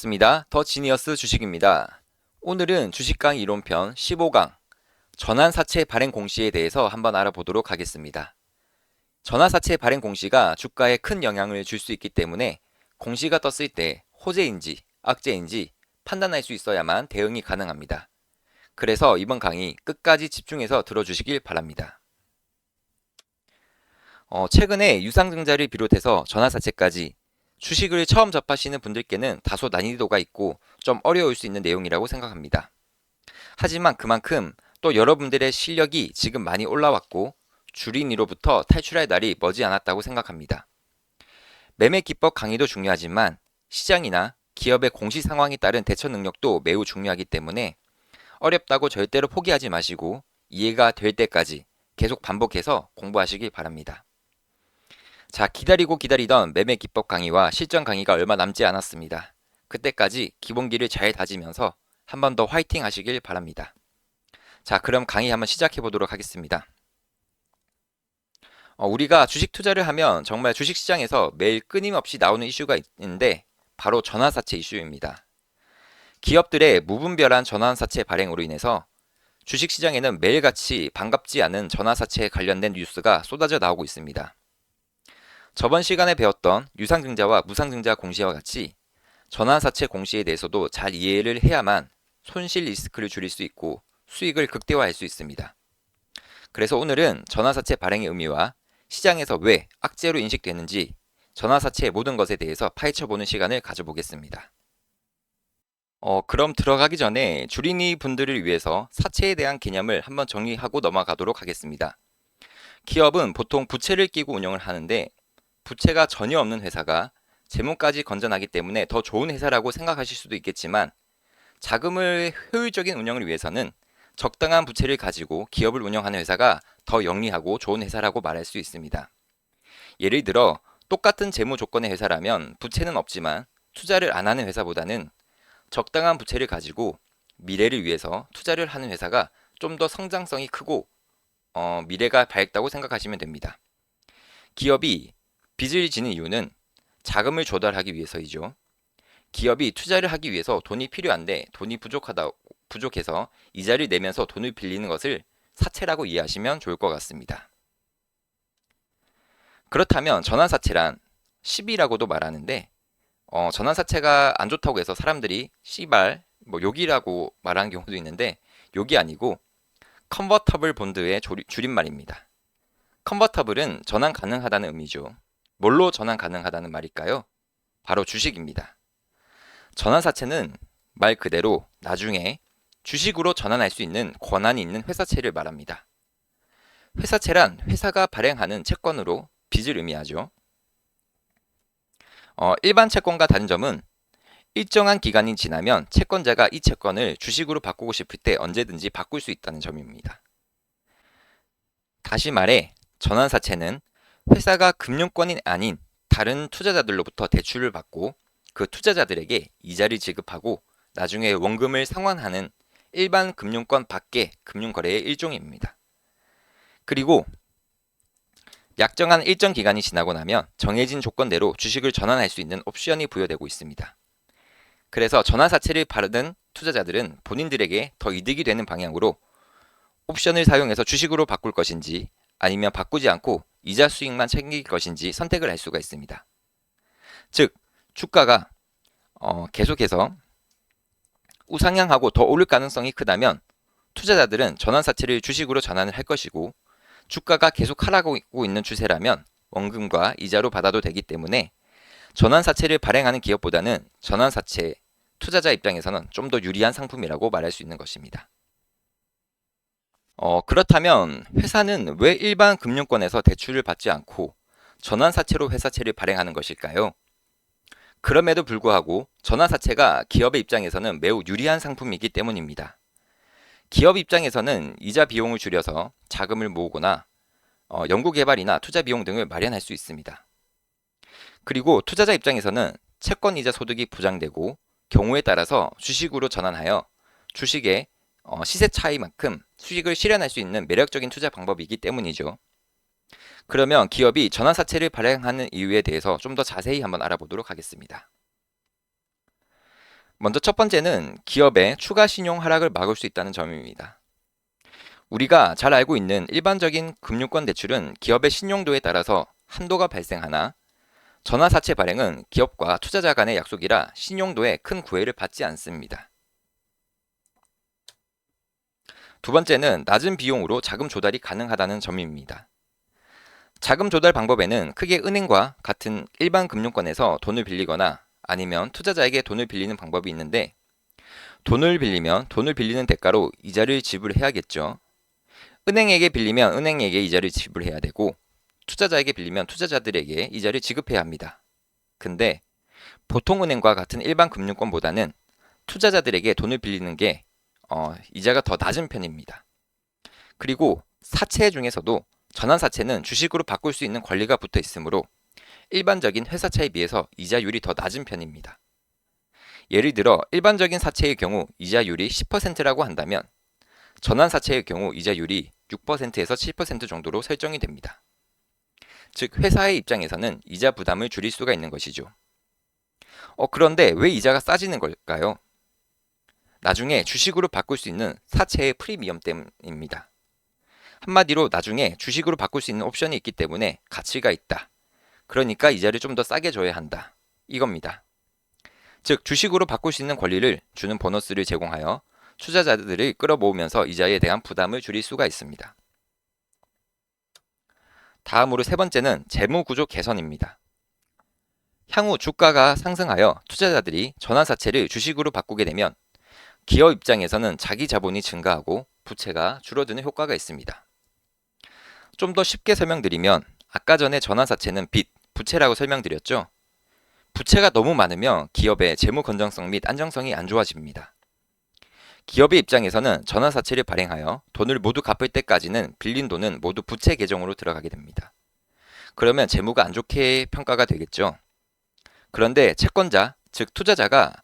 반갑습니다. 더 지니어스 주식입니다. 오늘은 주식강 이론편 15강 전환사채 발행 공시에 대해서 한번 알아보도록 하겠습니다. 전환사채 발행 공시가 주가에 큰 영향을 줄 수 있기 때문에 공시가 떴을 때 호재인지 악재인지 판단할 수 있어야만 대응이 가능합니다. 그래서 이번 강의 끝까지 집중해서 들어주시길 바랍니다. 어, 최근에 유상증자를 비롯해서 전환사채까지 주식을 처음 접하시는 분들께는 다소 난이도가 있고 좀 어려울 수 있는 내용이라고 생각합니다. 하지만 그만큼 또 여러분들의 실력이 지금 많이 올라왔고 주린이로부터 탈출할 날이 머지 않았다고 생각합니다. 매매 기법 강의도 중요하지만 시장이나 기업의 공시 상황에 따른 대처 능력도 매우 중요하기 때문에 어렵다고 절대로 포기하지 마시고 이해가 될 때까지 계속 반복해서 공부하시길 바랍니다. 자, 기다리고 기다리던 매매 기법 강의와 실전 강의가 얼마 남지 않았습니다. 그때까지 기본기를 잘 다지면서 한 번 더 화이팅 하시길 바랍니다. 자, 그럼 강의 한번 시작해 보도록 하겠습니다. 어, 우리가 주식 투자를 하면 정말 주식 시장에서 매일 끊임없이 나오는 이슈가 있는데 바로 전환사채 이슈입니다. 기업들의 무분별한 전환사채 발행으로 인해서 주식 시장에는 매일같이 반갑지 않은 전환사채에 관련된 뉴스가 쏟아져 나오고 있습니다. 저번 시간에 배웠던 유상증자와 무상증자 공시와 같이 전환사채 공시에 대해서도 잘 이해를 해야만 손실 리스크를 줄일 수 있고 수익을 극대화할 수 있습니다. 그래서 오늘은 전환사채 발행의 의미와 시장에서 왜 악재로 인식되는지 전환사채의 모든 것에 대해서 파헤쳐보는 시간을 가져보겠습니다. 어, 그럼 들어가기 전에 주린이 분들을 위해서 사채에 대한 개념을 한번 정리하고 넘어가도록 하겠습니다. 기업은 보통 부채를 끼고 운영을 하는데 부채가 전혀 없는 회사가 재무까지 건전하기 때문에 더 좋은 회사라고 생각하실 수도 있겠지만 자금을 효율적인 운영을 위해서는 적당한 부채를 가지고 기업을 운영하는 회사가 더 영리하고 좋은 회사라고 말할 수 있습니다. 예를 들어 똑같은 재무 조건의 회사라면 부채는 없지만 투자를 안 하는 회사보다는 적당한 부채를 가지고 미래를 위해서 투자를 하는 회사가 좀 더 성장성이 크고 어, 미래가 밝다고 생각하시면 됩니다. 기업이 빚을 지는 이유는 자금을 조달하기 위해서이죠. 기업이 투자를 하기 위해서 돈이 필요한데 돈이 부족하다 부족해서 이자를 내면서 돈을 빌리는 것을 사채라고 이해하시면 좋을 것 같습니다. 그렇다면 전환사채란 시비라고도 말하는데 어, 전환사채가 안 좋다고 해서 사람들이 시발 뭐 욕이라고 말하는 경우도 있는데 욕이 아니고 컨버터블 본드의 줄임말입니다. 컨버터블은 전환 가능하다는 의미죠. 뭘로 전환 가능하다는 말일까요? 바로 주식입니다. 전환사채는 말 그대로 나중에 주식으로 전환할 수 있는 권한이 있는 회사채를 말합니다. 회사채란 회사가 발행하는 채권으로 빚을 의미하죠. 어, 일반 채권과 다른 점은 일정한 기간이 지나면 채권자가 이 채권을 주식으로 바꾸고 싶을 때 언제든지 바꿀 수 있다는 점입니다. 다시 말해 전환사채는 회사가 금융권이 아닌 다른 투자자들로부터 대출을 받고 그 투자자들에게 이자를 지급하고 나중에 원금을 상환하는 일반 금융권 밖의 금융거래의 일종입니다. 그리고 약정한 일정 기간이 지나고 나면 정해진 조건대로 주식을 전환할 수 있는 옵션이 부여되고 있습니다. 그래서 전환사채를 바르는 투자자들은 본인들에게 더 이득이 되는 방향으로 옵션을 사용해서 주식으로 바꿀 것인지 아니면 바꾸지 않고 이자 수익만 챙길 것인지 선택을 할 수가 있습니다. 즉, 주가가 어, 계속해서 우상향하고 더 오를 가능성이 크다면 투자자들은 전환 사채를 주식으로 전환을 할 것이고 주가가 계속 하락하고 있는 추세라면 원금과 이자로 받아도 되기 때문에 전환 사채를 발행하는 기업보다는 전환 사채 투자자 입장에서는 좀 더 유리한 상품이라고 말할 수 있는 것입니다. 어, 그렇다면 회사는 왜 일반 금융권에서 대출을 받지 않고 전환사채로 회사채를 발행하는 것일까요? 그럼에도 불구하고 전환사채가 기업의 입장에서는 매우 유리한 상품이기 때문입니다. 기업 입장에서는 이자 비용을 줄여서 자금을 모으거나 어, 연구개발이나 투자 비용 등을 마련할 수 있습니다. 그리고 투자자 입장에서는 채권 이자 소득이 보장되고 경우에 따라서 주식으로 전환하여 주식의 어, 시세 차이만큼 수익을 실현할 수 있는 매력적인 투자 방법이기 때문이죠. 그러면 기업이 전환사채를 발행하는 이유에 대해서 좀 더 자세히 한번 알아보도록 하겠습니다. 먼저 첫 번째는 기업의 추가 신용 하락을 막을 수 있다는 점입니다. 우리가 잘 알고 있는 일반적인 금융권 대출은 기업의 신용도에 따라서 한도가 발생하나 전화사채 발행은 기업과 투자자 간의 약속이라 신용도에 큰 구애를 받지 않습니다. 두 번째는 낮은 비용으로 자금 조달이 가능하다는 점입니다. 자금 조달 방법에는 크게 은행과 같은 일반 금융권에서 돈을 빌리거나 아니면 투자자에게 돈을 빌리는 방법이 있는데 돈을 빌리면 돈을 빌리는 대가로 이자를 지불해야겠죠. 은행에게 빌리면 은행에게 이자를 지불해야 되고 투자자에게 빌리면 투자자들에게 이자를 지급해야 합니다. 근데 보통 은행과 같은 일반 금융권보다는 투자자들에게 돈을 빌리는 게 어, 이자가 더 낮은 편입니다. 그리고 사채 중에서도 전환사채는 주식으로 바꿀 수 있는 권리가 붙어 있으므로 일반적인 회사차에 비해서 이자율이 더 낮은 편입니다. 예를 들어 일반적인 사채의 경우 이자율이 10%라고 한다면 전환사채의 경우 이자율이 6%에서 7% 정도로 설정이 됩니다. 즉 회사의 입장에서는 이자 부담을 줄일 수가 있는 것이죠. 어, 그런데 왜 이자가 싸지는 걸까요? 나중에 주식으로 바꿀 수 있는 사채의 프리미엄 때문입니다. 한마디로 나중에 주식으로 바꿀 수 있는 옵션이 있기 때문에 가치가 있다. 그러니까 이자를 좀 더 싸게 줘야 한다. 이겁니다. 즉 주식으로 바꿀 수 있는 권리를 주는 보너스를 제공하여 투자자들을 끌어모으면서 이자에 대한 부담을 줄일 수가 있습니다. 다음으로 세 번째는 재무 구조 개선입니다. 향후 주가가 상승하여 투자자들이 전환사채를 주식으로 바꾸게 되면 기업 입장에서는 자기 자본이 증가하고 부채가 줄어드는 효과가 있습니다. 좀 더 쉽게 설명드리면 아까 전에 전환사채는 빚, 부채라고 설명드렸죠. 부채가 너무 많으면 기업의 재무 건전성 및 안정성이 안 좋아집니다. 기업의 입장에서는 전환사채를 발행하여 돈을 모두 갚을 때까지는 빌린 돈은 모두 부채 계정으로 들어가게 됩니다. 그러면 재무가 안 좋게 평가가 되겠죠. 그런데 채권자, 즉 투자자가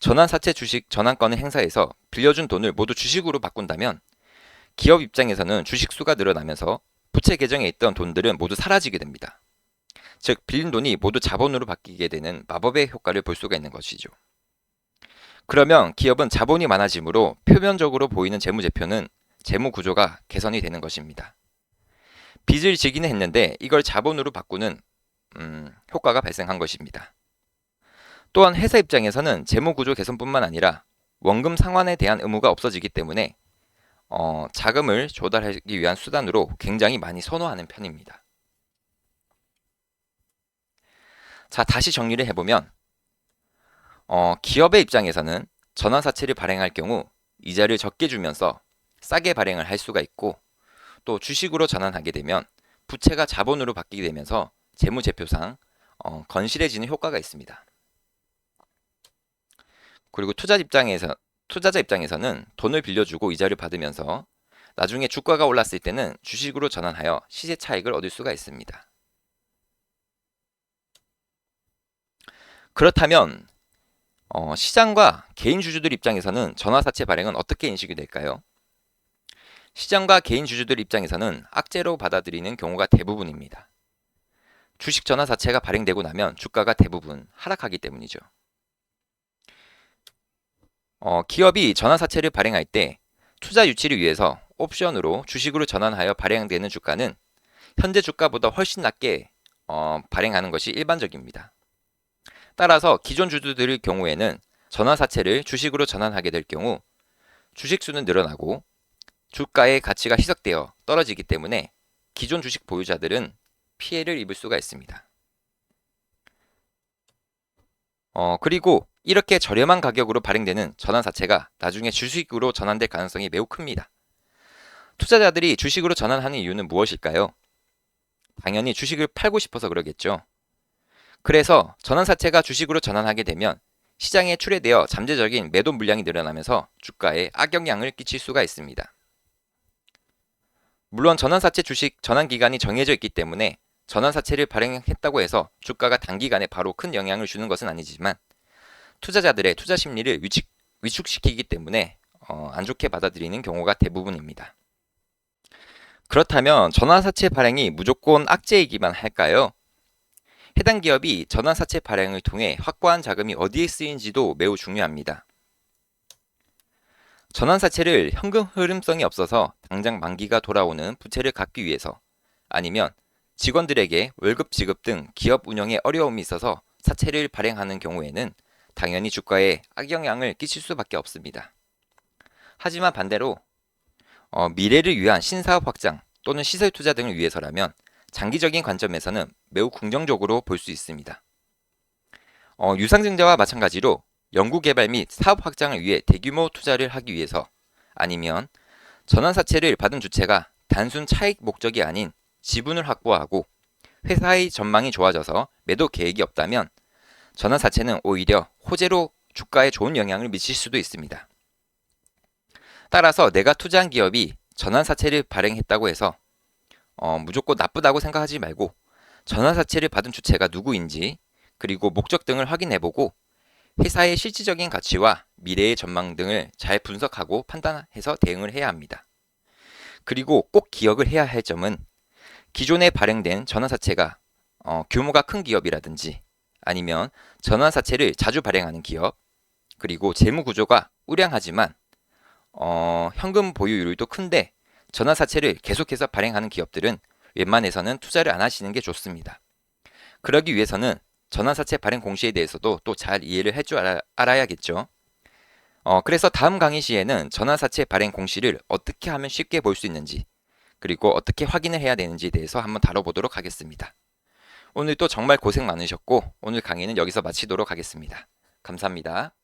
전환사채 주식 전환권을 행사해서 빌려준 돈을 모두 주식으로 바꾼다면 기업 입장에서는 주식 수가 늘어나면서 부채 계정에 있던 돈들은 모두 사라지게 됩니다. 즉 빌린 돈이 모두 자본으로 바뀌게 되는 마법의 효과를 볼 수가 있는 것이죠. 그러면 기업은 자본이 많아지므로 표면적으로 보이는 재무제표는 재무 구조가 개선이 되는 것입니다. 빚을 지기는 했는데 이걸 자본으로 바꾸는 음, 효과가 발생한 것입니다. 또한 회사 입장에서는 재무 구조 개선뿐만 아니라 원금 상환에 대한 의무가 없어지기 때문에 어, 자금을 조달하기 위한 수단으로 굉장히 많이 선호하는 편입니다. 자, 다시 정리를 해보면 어, 기업의 입장에서는 전환사채를 발행할 경우 이자를 적게 주면서 싸게 발행을 할 수가 있고 또 주식으로 전환하게 되면 부채가 자본으로 바뀌게 되면서 재무제표상 어, 건실해지는 효과가 있습니다. 그리고 투자 입장에서 투자자 입장에서는 돈을 빌려주고 이자를 받으면서 나중에 주가가 올랐을 때는 주식으로 전환하여 시세 차익을 얻을 수가 있습니다. 그렇다면 어, 시장과 개인 주주들 입장에서는 전화사채 발행은 어떻게 인식이 될까요? 시장과 개인 주주들 입장에서는 악재로 받아들이는 경우가 대부분입니다. 주식 전화사채가 발행되고 나면 주가가 대부분 하락하기 때문이죠. 어, 기업이 전환사채를 발행할 때 투자 유치를 위해서 옵션으로 주식으로 전환하여 발행되는 주가는 현재 주가보다 훨씬 낮게 어, 발행하는 것이 일반적입니다. 따라서 기존 주주들의 경우에는 전환사채를 주식으로 전환하게 될 경우 주식수는 늘어나고 주가의 가치가 희석되어 떨어지기 때문에 기존 주식 보유자들은 피해를 입을 수가 있습니다. 어, 그리고 이렇게 저렴한 가격으로 발행되는 전환사채가 나중에 주식으로 전환될 가능성이 매우 큽니다. 투자자들이 주식으로 전환하는 이유는 무엇일까요? 당연히 주식을 팔고 싶어서 그러겠죠. 그래서 전환사채가 주식으로 전환하게 되면 시장에 출회되어 잠재적인 매도 물량이 늘어나면서 주가에 악영향을 끼칠 수가 있습니다. 물론 전환사채 주식 전환 기간이 정해져 있기 때문에 전환사채를 발행했다고 해서 주가가 단기간에 바로 큰 영향을 주는 것은 아니지만 투자자들의 투자 심리를 위축, 위축시키기 때문에 어, 안 좋게 받아들이는 경우가 대부분입니다. 그렇다면 전환사채 발행이 무조건 악재이기만 할까요? 해당 기업이 전환사채 발행을 통해 확보한 자금이 어디에 쓰인지도 매우 중요합니다. 전환사채를 현금 흐름성이 없어서 당장 만기가 돌아오는 부채를 갚기 위해서 아니면 직원들에게 월급 지급 등 기업 운영에 어려움이 있어서 사채를 발행하는 경우에는 당연히 주가에 악영향을 끼칠 수밖에 없습니다. 하지만 반대로 어, 미래를 위한 신사업 확장 또는 시설 투자 등을 위해서라면 장기적인 관점에서는 매우 긍정적으로 볼 수 있습니다. 어, 유상증자와 마찬가지로 연구개발 및 사업 확장을 위해 대규모 투자를 하기 위해서 아니면 전환사채를 받은 주체가 단순 차익 목적이 아닌 지분을 확보하고 회사의 전망이 좋아져서 매도 계획이 없다면 전환 사채는 오히려 호재로 주가에 좋은 영향을 미칠 수도 있습니다. 따라서 내가 투자한 기업이 전환 사채를 발행했다고 해서 어, 무조건 나쁘다고 생각하지 말고 전환 사채를 받은 주체가 누구인지 그리고 목적 등을 확인해보고 회사의 실질적인 가치와 미래의 전망 등을 잘 분석하고 판단해서 대응을 해야 합니다. 그리고 꼭 기억을 해야 할 점은 기존에 발행된 전환사채가 어, 규모가 큰 기업이라든지 아니면 전환사채를 자주 발행하는 기업 그리고 재무 구조가 우량하지만 어, 현금 보유율도 큰데 전환사채를 계속해서 발행하는 기업들은 웬만해서는 투자를 안 하시는 게 좋습니다. 그러기 위해서는 전환사채 발행 공시에 대해서도 또 잘 이해를 할 줄 알아, 알아야겠죠. 어, 그래서 다음 강의 시에는 전환사채 발행 공시를 어떻게 하면 쉽게 볼 수 있는지 그리고 어떻게 확인을 해야 되는지에 대해서 한번 다뤄보도록 하겠습니다. 오늘도 정말 고생 많으셨고 오늘 강의는 여기서 마치도록 하겠습니다. 감사합니다.